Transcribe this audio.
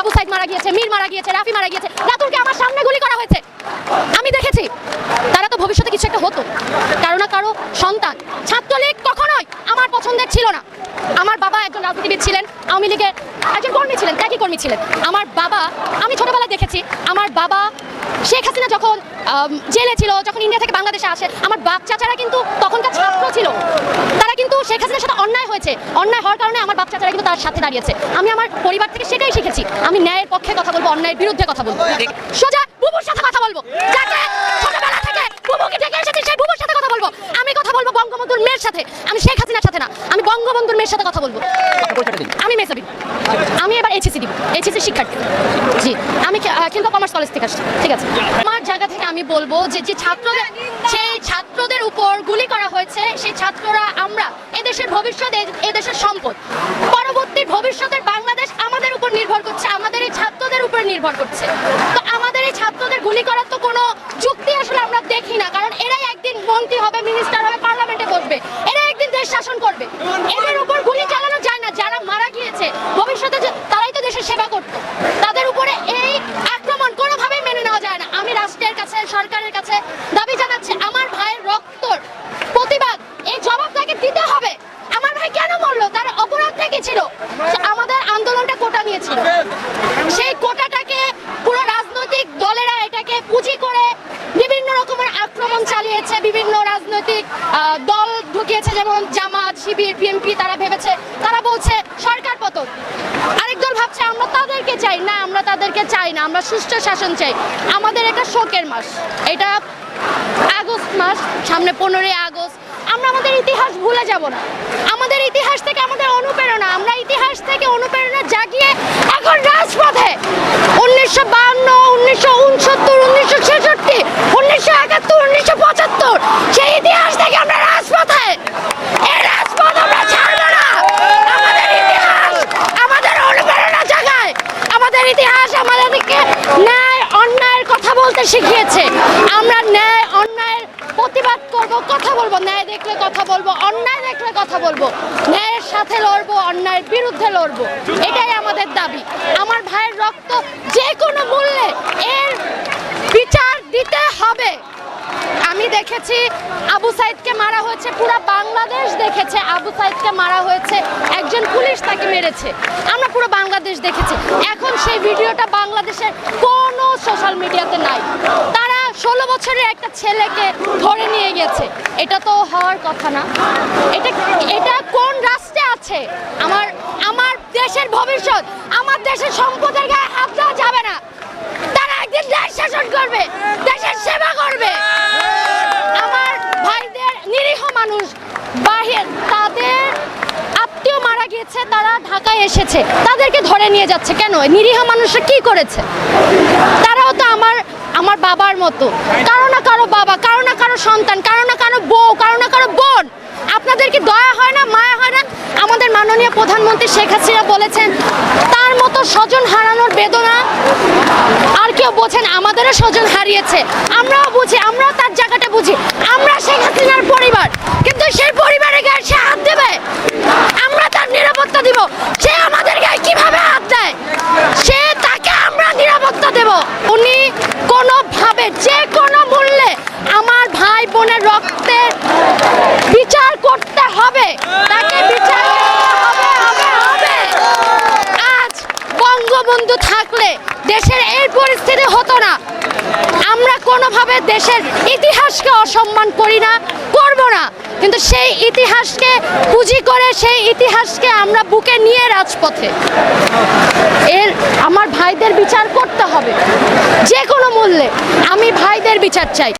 আবু সাইদ মারা গিয়েছে, মীর মারা গিয়েছে, রাফি মারা গিয়েছে, রাতুলকে আমার সামনে গুলি করা হয়েছে। আমি দেখেছি, তারা তো ভবিষ্যতে কিছু একটা হতো। কারও না কারও সন্তান। ছাত্রলীগ কখনোই আমার পছন্দের ছিল না। আমার বাবা একজন রাজনীতিবিদ ছিলেন, আওয়ামী লীগের একজন কর্মী ছিলেন, ত্যাগী কর্মী ছিলেন। আমার বাবা, আমি ছোটবেলায় দেখেছি, আমার বাবা শেখ হাসিনা যখন জেলে ছিল, যখন ইন্ডিয়া থেকে বাংলাদেশে আসে, আমার বাচ্চা চাচারা কিন্তু তখনকার ছাত্র ছিল। কিন্তু শেখ হাসিনার সাথে অন্যায় হয়েছে। অন্যায় হওয়ার কারণে আমার বাপ চাচারা কিন্তু তার সাথে দাঁড়িয়েছে। আমি আমার পরিবার থেকে সেটাই শিখেছি। আমি ন্যায়ের পক্ষে কথা বলব অন্যায়ের বিরুদ্ধে কথা বলব। সোজা বুবুর সাথে কথা বলব। যাকে ছোটবেলা থেকে বুবুকে ডেকে এসেছি সেই বুবুর সাথে কথা বলব। আমি কথা বলব বঙ্গবন্ধুর মেয়ের সাথে। আমি শেখ হাসিনার সাথে না। আমি বঙ্গবন্ধুর মেয়ের সাথে কথা বলব। আমি মেসাবি আমি এবার এইচএসসি দিব। এইচএসসি শিক্ষার্থী। জি। আমি কিন্তু কমার্স কলেজ থেকে আসছি। ঠিক আছে? জায়গা থেকে আমি বলব যে যে ছাত্রদের সেই ছাত্রদের উপর গুলি করা হয়েছে, সেই ছাত্ররা আমরা, এদেশের ভবিষ্যৎ এদেশের সম্পদ। পরবর্তী ভবিষ্যতের বাংলাদেশ আমাদের উপর নির্ভর করছে, আমাদের এই ছাত্রদের উপর নির্ভর করছে। তো আমাদের এই ছাত্রদের গুলি করার তো কোনো যুক্তি আসলে আমরা দেখি না, কারণ এরাই একদিন মন্ত্রী হবে মিনিস্টার হবে পার্লামেন্টে বসবে। এরা একদিন দেশ শাসন করবে। এদের উপর গুলি চালানো যায় না, যারা মারা গিয়েছে, ভবিষ্যতে তারাই তো দেশের সেবা করতো তাদের উপরে এই আক্রমণ কোনোভাবেই মেনে নেওয়া যায় না আমি রাষ্ট্রের কাছে সরকারের কাছে দাবি জানাচ্ছি আমার ভাইয়ের রক্তর প্রতিবাদ এই জবাব তাকে দিতে হবে আমার ভাই কেন মরলো তার অপরাধটা কি ছিল সে আমাদের আন্দোলনটা কোটা নিয়েছিল সেই কোটাটাকে পুরো রাজনৈতিক দলেরা এটাকে পুঁজি করে বিভিন্ন রকমের আক্রমণ চালিয়েছে বিভিন্ন রাজনৈতিক দল ঢুকিয়েছে, যেমন জামাত, শিবির, বিএনপি, তারা ভেবেছে, তারা বলছে সরকার পতন। আরেক দল ভাবছে, আমরা তাদেরকে চাই। না, আমরা তাদেরকে চাই না, আমরা সুষ্ঠু শাসন চাই। আমাদের এটা শোকের মাস। এটা আগস্ট মাস, সামনে পনেরোই আগস্ট। আমরা আমাদের ইতিহাস ভুলে যাব না। আমাদের ইতিহাস থেকে আমাদের অনুপ্রেরণা। আমরা ইতিহাস থেকে অনুপ্রেরণা জাগিয়ে এখন রাজপথে। উনিশশো বাহান্ন উনিশশো উনসত্তর উনিশশো ছেষট্টি উনিশশো একাত্তর উনিশশো পঁচাত্তর সেই ইতিহাস থেকে আমরা রাজপথে এই রাজপথ আমরা ছাড়বো না আমাদের ইতিহাস আমাদের অনুপ্রেরণা জাগায় আমাদের ইতিহাস আমাদেরকে ন্যায় অন্যায়ের কথা শিখিয়েছে। আমরা ন্যায়, অন্যায়ের প্রতিবাদ করব, কথা বলব। ন্যায় দেখলে কথা বলব, অন্যায় দেখলে কথা বলব। ন্যায়ের সাথে লড়বো, অন্যায়ের বিরুদ্ধে লড়বো। এটাই আমাদের দাবি। আমার ভাইয়ের রক্ত যে কোনো মূল্যে এর বিচার দিতে হবে। আমি দেখেছি আবু সাইদকে মারা হয়েছে পুরো বাংলাদেশ দেখেছে, আবু সাইদকে মারা হয়েছে, একজন পুলিশ তাকে মেরেছে। আমরা পুরো বাংলাদেশ দেখেছি। এখন সেই ভিডিওটা বাংলাদেশের কোনো সোশ্যাল মিডিয়াতে নাই। তারা ষোলো বছরের একটা ছেলেকে ধরে নিয়ে গেছে। এটা তো হওয়ার কথা না। এটা এটা কোন রাষ্ট্রে আছে? আমার আমার দেশের ভবিষ্যৎ, আমার দেশের সম্পদের গায়ে হাত দেওয়া যাবে না। তারা একদিন দেশ শাসন করবে দেশের সেবা করবে আমার ভাইদের নিরীহ মানুষ বাহির তাদের আত্মীয় মারা তারা ঢাকায় এসেছে, তাদেরকে ধরে নিয়ে যাচ্ছে। কেন? নিরীহ মানুষরা কি করেছে? তারাও তো আমার আমার বাবার মতো। কারও না কারও বাবা, কারও না কারও সন্তান, কারও না কারও বউ, কারও না কারও বোন। আপনাদের কি দয়া হয় না, মায়া হয় না? আমাদের মাননীয় প্রধানমন্ত্রী শেখ হাসিনা বলেছেন, তার মতো স্বজন হারানোর বেদনা আর কেউ বোঝেন, আমাদেরও স্বজন হারিয়েছে। আমরাও বুঝি, আমরাও তার জায়গাটা বুঝি। আমরা শেখ হাসিনার পরিবার কিন্তু সেই পরিবারের গায়ে সে হাত দেবে আমরা তার নিরাপত্তা দিব সে আমাদের গায়ে কীভাবে হাত দেয় সে তাকে আমরা নিরাপত্তা দেব উনি কোনোভাবে যে কোনো মূল্যে আমার ভাই বোনের রক্তের বিচার করতে হবে। তাকে বিচার হবে হবে হবে। আজ বঙ্গবন্ধু থাকলে দেশের এই পরিস্থিতি হতো না। আমরা কোনোভাবে দেশের ইতিহাসকে অসম্মান করি না, করব না। কিন্তু সেই ইতিহাসকে পুঁজি করে, সেই ইতিহাসকে আমরা বুকে নিয়ে রাজপথে এর আমার ভাইদের বিচার করতে হবে যে কোনো মূল্যে আমি ভাইদের বিচার চাই